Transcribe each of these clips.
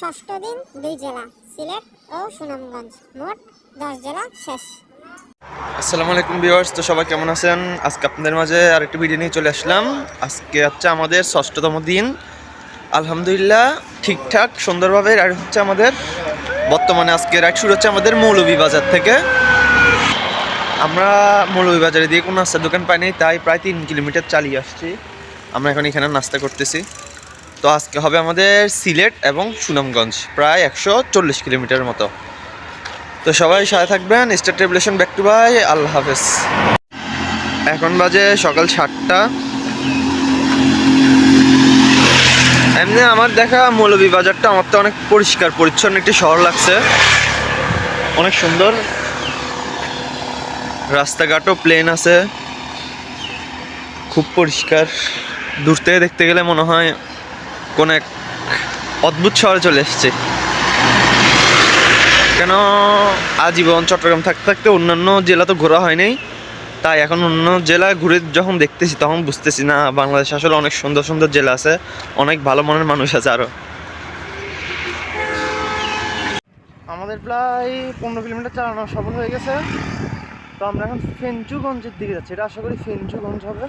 ষষ্ঠ দিন, দুই জেলা, সিলেট ও সুনামগঞ্জ। মোট দশ জেলা শেষ। আসসালামু আলাইকুম ভিউয়ার্স, তো সবাই কেমন আছেন? আজকে আপনাদের মাঝে আরেকটি ভিডিও নিয়ে চলে আসলাম। আজকে হচ্ছে আমাদের ষষ্ঠতম দিন। আলহামদুলিল্লাহ, ঠিকঠাক, সুন্দরভাবে রাইড হচ্ছে আমাদের। বর্তমানে আজকে রাইড শুরু হচ্ছে আমাদের মৌলভীবাজার থেকে। আমরা মৌলভীবাজারে দিয়ে কোনো নাস্তার দোকান পাইনি, তাই প্রায় তিন কিলোমিটার চালিয়ে আসছি। আমরা এখন এখানে নাস্তা করতেছি। তো আজকে হবে আমাদের সিলেট এবং সুনামগঞ্জ, প্রায় একশো চল্লিশ কিলোমিটার মতো। তো সবাই সাথে থাকবেন স্টার টেবলেশন ব্যাক টু বাই আল্লাহ হাফেজ। এখন বাজে সকাল সাতটা। এমনি আমার দেখা মৌলভী বাজারটা আমার তো অনেক পরিষ্কার, পরিচ্ছন্ন একটি শহর লাগছে। অনেক সুন্দর। রাস্তাঘাটও প্লেন আছে। খুব পরিষ্কার। দূর থেকে দেখতে গেলে মনে হয় কোন এক অদ্ভুত শহরে চলে এসছে। কেন আজীবন চট্টগ্রাম থাকতে থাকতে অন্যান্য জেলা তো ঘোরা হয় নাই। তাই এখন অন্য জেলা ঘুরে যখন দেখতেছি তখন বুঝতেছি না, বাংলাদেশ আসলে অনেক সুন্দর সুন্দর জেলা আছে, অনেক ভালো মনের মানুষ আছে আরও আমাদের প্রায় পনেরো কিলোমিটার চালানো সফল হয়ে গেছে। তো আমরা এখন ফেঞ্চুগঞ্জের দিকে যাচ্ছি। এটা আশা করি ফেঞ্চুগঞ্জ হবে।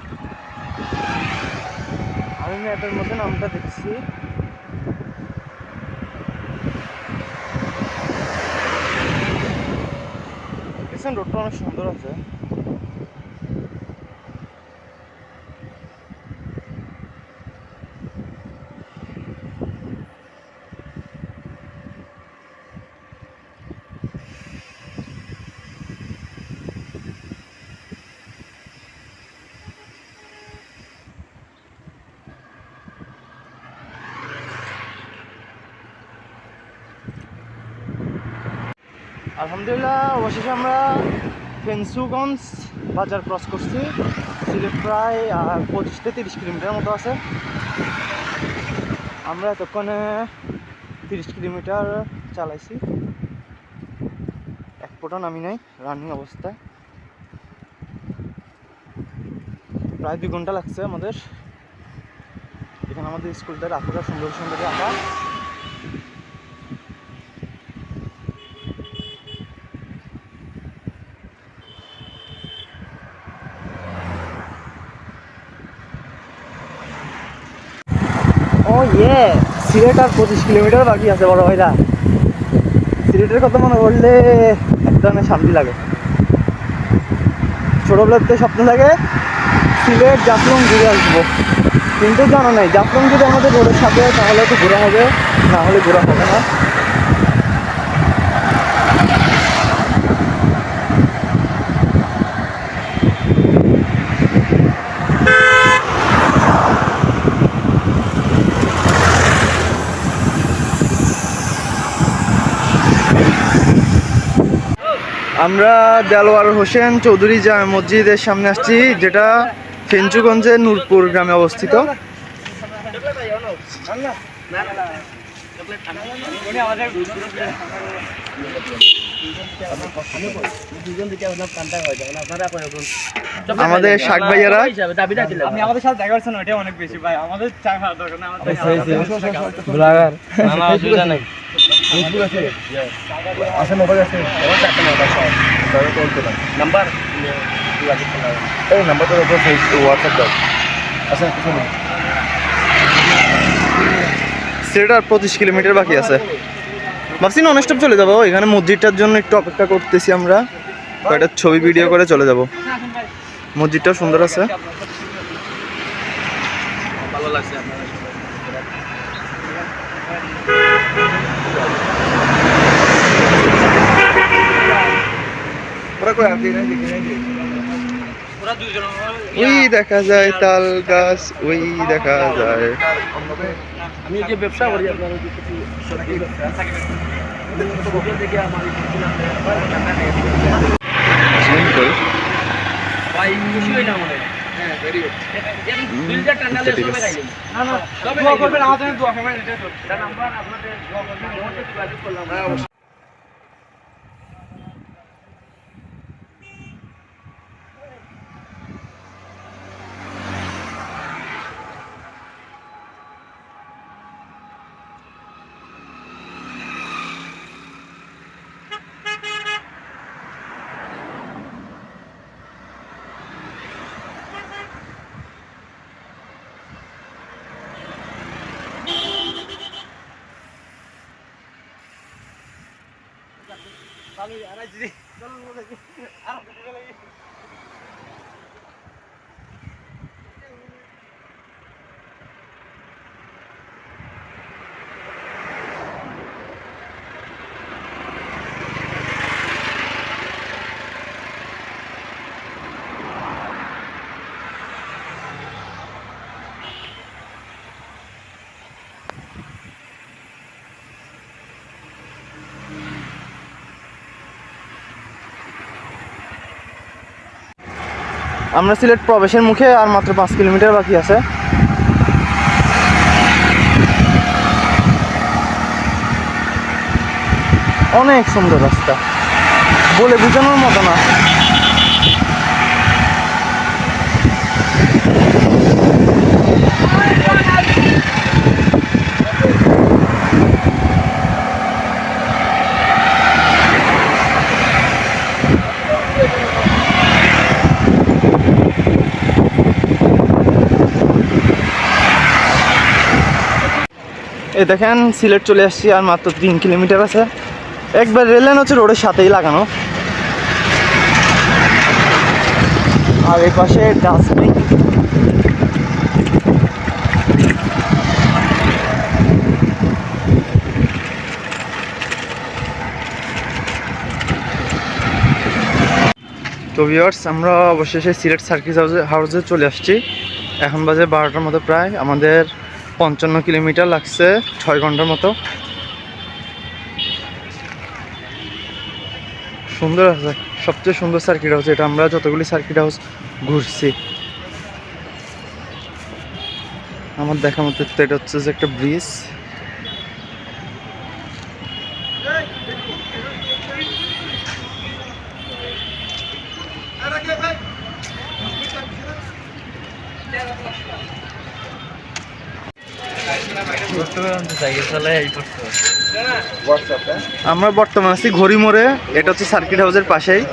আমি ম্যাপের মধ্যে নামটা দেখছি। রোডটা অনেক সুন্দর আছে। আলহামদুলিল্লাহ, অবশেষে আমরা ফেন্সুগঞ্জ বাজার ক্রস করছি। সিলেট প্রায় পঁচিশ থেকে তিরিশ কিলোমিটার মতো আছে। আমরা এতক্ষণে তিরিশ কিলোমিটার চালাইছি। এক ফোটা নামি নাই রানিং অবস্থায় প্রায় দুই ঘণ্টা লাগছে আমাদের। এখানে আমাদের স্কুলটা রাখা সুন্দর সুন্দর রাখা ও ইয়ে সিলেট আর পঁচিশ কিলোমিটার বাকি আছে বড় ভাইরা। সিলেটের কথা মনে করলে এক ধরনের শান্তি লাগে। ছোটোবেলাতে স্বপ্ন লাগে, সিলেট জাফলং ঘুরে আসব। কিন্তু জানো নাই, জাফলং যদি আমাদের রোডের সাথে তাহলে তো ঘোরা হবে, না হলে ঘোরা হবে না। আমরা দেলোয়ার হোসেন চৌধুরী জামে মসজিদের সামনে আসছি যেটা ফেঞ্চুগঞ্জের নূরপুর গ্রামে অবস্থিত। আমাদের শাক ভাইয়ারা আপনি আমাদের সাথে দেখা করছেন ওইটা অনেক বেশি ভাই। আমাদের চা খাওয়ার দরকার না আমাদের নাম্বার? এই নাম্বারটা হোয়াটসঅ্যাপ দাও। আচ্ছা সিলেট আর পঁচিশ কিলোমিটার বাকি আছে। ভাবছি নন স্টপ চলে যাব। এখানে মসজিদটার জন্য একটু অপেক্ষা করতেছি আমরা। কয়েকটা ছবি ভিডিও করে চলে যাব। মসজিদটাও সুন্দর আছে। ভালো লাগছে ওই দেখা যায় তাল গাছ ওই দেখা যায়। আমি যে ব্যবসা করি আপনার দেখে আমার ভাই খুশি হইলাম আমাদের হ্যাঁ। ভেরি গুড বিলটা টানালে ঠিক সবাই। খাইলেন না না দোয়া করবেন আমাদের দোয়া করবেন এটা তো। আমরা আপনাদের দোয়া করবেন মোটে যোগাযোগ করলাম। আমি আনাইছি চল আনাইছি আমরা সিলেট প্রবেশের মুখে আর মাত্র পাঁচ কিলোমিটার বাকি আছে। অনেক সুন্দর রাস্তা। বলে বোঝানোর মতো না। এই দেখেন, সিলেট চলে আসছি আর মাত্র তিন কিলোমিটার আছে। একবার রেল লাইন হচ্ছে রোডের সাথেই লাগানো। আর এই পাশে ডাস্টবিন তো ভিউয়ার্স আমরা অবশেষে সিলেট সার্কিট হাউসে হাউসে চলে আসছি। এখন বাজে বারোটার মতো প্রায়। আমাদের পঞ্চান্ন কিলোমিটার লাগছে, ছয় ঘণ্টার মতো। সুন্দর আছে। সবচেয়ে সুন্দর সার্কিট হাউস এটা। আমরা যতগুলি সার্কিট হাউস ঘুরছি, আমার দেখা মতো এটা হচ্ছে যে একটা ব্রিজ আমরা বর্তমানে আছি ঘড়ি মোড়ে এটা হচ্ছে সার্কিট হাউসের পাশেই।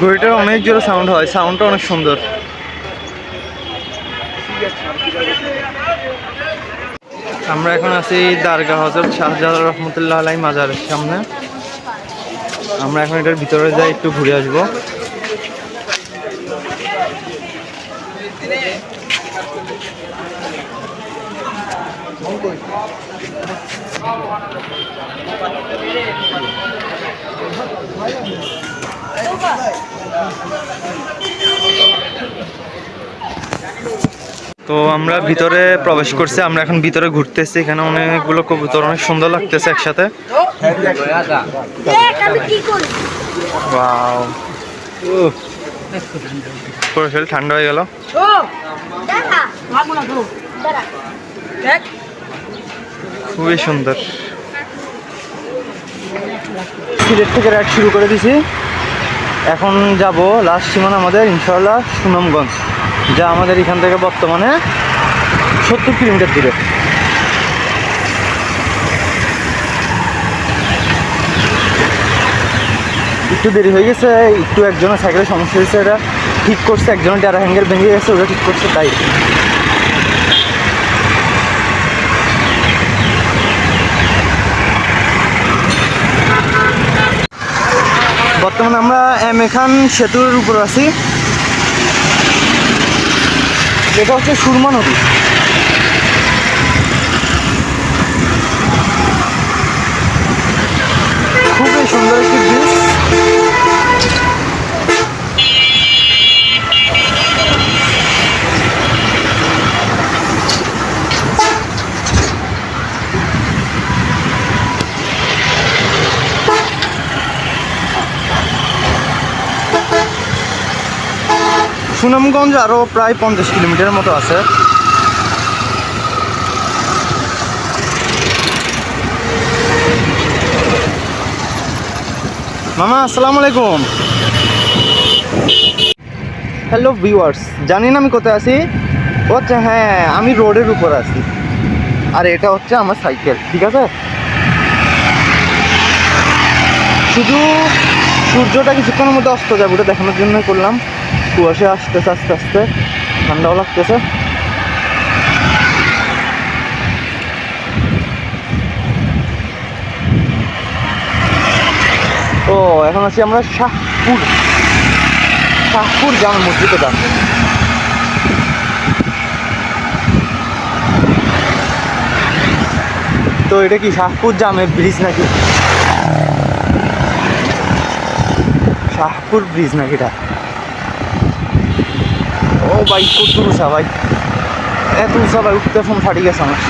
ঘড়িটার অনেক জোরে সাউন্ড হয় সাউন্ডটা অনেক সুন্দর। আমরা এখন আছি দারগা হজরত শাহজালাল রহমতুল্লাহ আলাই মাজারের সামনে। আমরা এখন এটার ভিতরে যাই, একটু ঘুরে আসব। তো আমরা ভিতরে প্রবেশ করছি আমরা এখন ভিতরে ঘুরতেছি এখানে অনেকগুলো কবুতর অনেক সুন্দর লাগতেছে একসাথে। ওয়াও। পুরো শরীর ঠান্ডা হয়ে গেল। খুবই সুন্দর। সিলেট থেকে রাইড শুরু করে দিছি। এখন যাব লাস্ট সীমানা আমাদের ইনশাল্লাহ সুনামগঞ্জ। যা আমাদের এখান থেকে বর্তমানে সত্তর কিলোমিটার দূরে। একটু দেরি হয়ে গেছে, একটু একজনের সাইকেলের সমস্যা হয়েছে, এটা ঠিক করছে, একজনের ডেরা হ্যাঙ্গেল ভেঙে গেছে ওটা ঠিক করছে, তাই। বর্তমানে আমরা এম এ খান সেতুর উপর আছি। এটা হচ্ছে সুরমা নদী। খুবই সুন্দর একটি ব্রিজ সুনামগঞ্জ আরও প্রায় পঞ্চাশ কিলোমিটারের মতো আছে। মামা, আসসালামু আলাইকুম। হ্যালো ভিউয়ার্স জানি না আমি কোথায় আছি। ও আচ্ছা হ্যাঁ আমি রোডের উপর আছি। আর এটা হচ্ছে আমার সাইকেল, ঠিক আছে? শুধু সূর্যটা কিছুক্ষণের মধ্যে অস্ত যাবে ওটা দেখানোর জন্য করলাম। কুয়াশা আসতেছে, আস্তে আস্তে। ঠান্ডাও লাগতেছে। ও, এখন আছি আমরা শাহপুর। শাহপুর জামা মসজিদে দাম তো এটা কি শাহপুর জামে ব্রিজ নাকি? শাহপুর ব্রিজ নাকি এটা? ভাই কত উঁচা ভাই? এত উঁচা ভাই উঠতে ফোন ফাটি গেছে আমার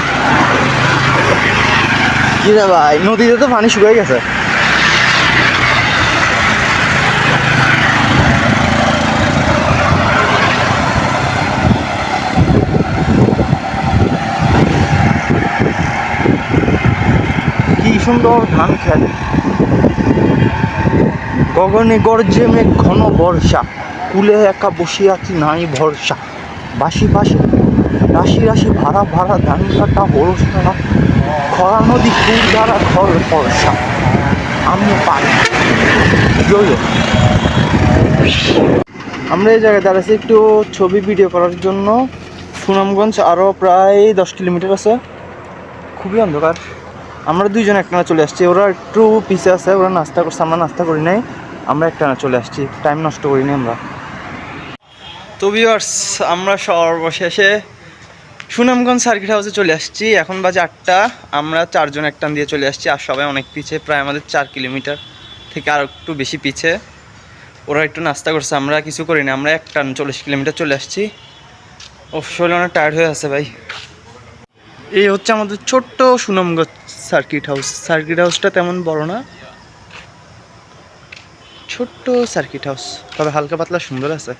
কি রে ভাই নদীতে তো পানি শুকিয়ে গেছে। সুন্দর ধান খেত। গগনে গর্জে মেঘ ঘন বর্ষা কুলে একা বসিয়াছি নাই ভরসা। বাসি বাসি, রাশি রাশি ভাড়া ভাড়া ধান কাটা বরসা খরা নদী, কুল দ্বারা খর ফর্সা। আমি পারি। জয় আমরা এই জায়গায় দাঁড়াচ্ছি একটু ছবি ভিডিও করার জন্য। সুনামগঞ্জ আরও প্রায় দশ কিলোমিটার আছে। খুবই অন্ধকার। আমরা দুইজন একটানা চলে আসছি। ওরা একটু পিছে আছে, ওরা নাস্তা করছে, আমরা নাস্তা করি নাই। আমরা একটানা চলে আসছি। টাইম নষ্ট করিনি আমরা। তো ভিউয়ার্স আমরা সর্বশেষে সুনামগঞ্জ সার্কিট হাউসে চলে আসছি। এখন বাজে আটটা, আমরা চারজন একটান দিয়ে চলে আসছি আর সবাই অনেক পিছে, প্রায় আমাদের চার কিলোমিটার থেকে আর একটু বেশি পিছে। ওরা একটু নাস্তা করছে, আমরা কিছু করি করিনি, আমরা একটান চল্লিশ কিলোমিটার চলে আসছি। ও শরীর অনেক টায়ার্ড হয়ে আছে ভাই। এই হচ্ছে আমাদের ছোট্ট সুনামগঞ্জ সার্কিট হাউস সার্কিট হাউসটা তেমন বড় না। ছোট্ট সার্কিট হাউস তবে হালকা পাতলা সুন্দর আছে।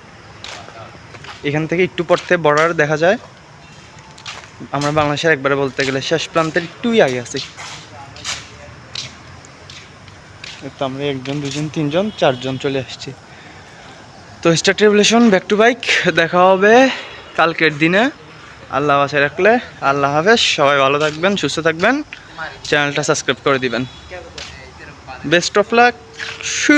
এখান থেকে একটু পড়তে বর্ডার দেখা যায়। আমরা বাংলাদেশের একবারে বলতে গেলে শেষ প্রান্তের একটুই আগে আছি। তো আমরা একজন, দুজন, তিনজন, চারজন চলে আসছি। তো স্টার ট্রেভেলেশন ব্যাক টু বাইক দেখা হবে কালকের দিনে। আল্লাহ বাসায় রাখলে, আল্লাহ হাফেজ, সবাই ভালো থাকবেন, সুস্থ থাকবেন। চ্যানেলটা সাবস্ক্রাইব করে দিবেন। Best of luck shoe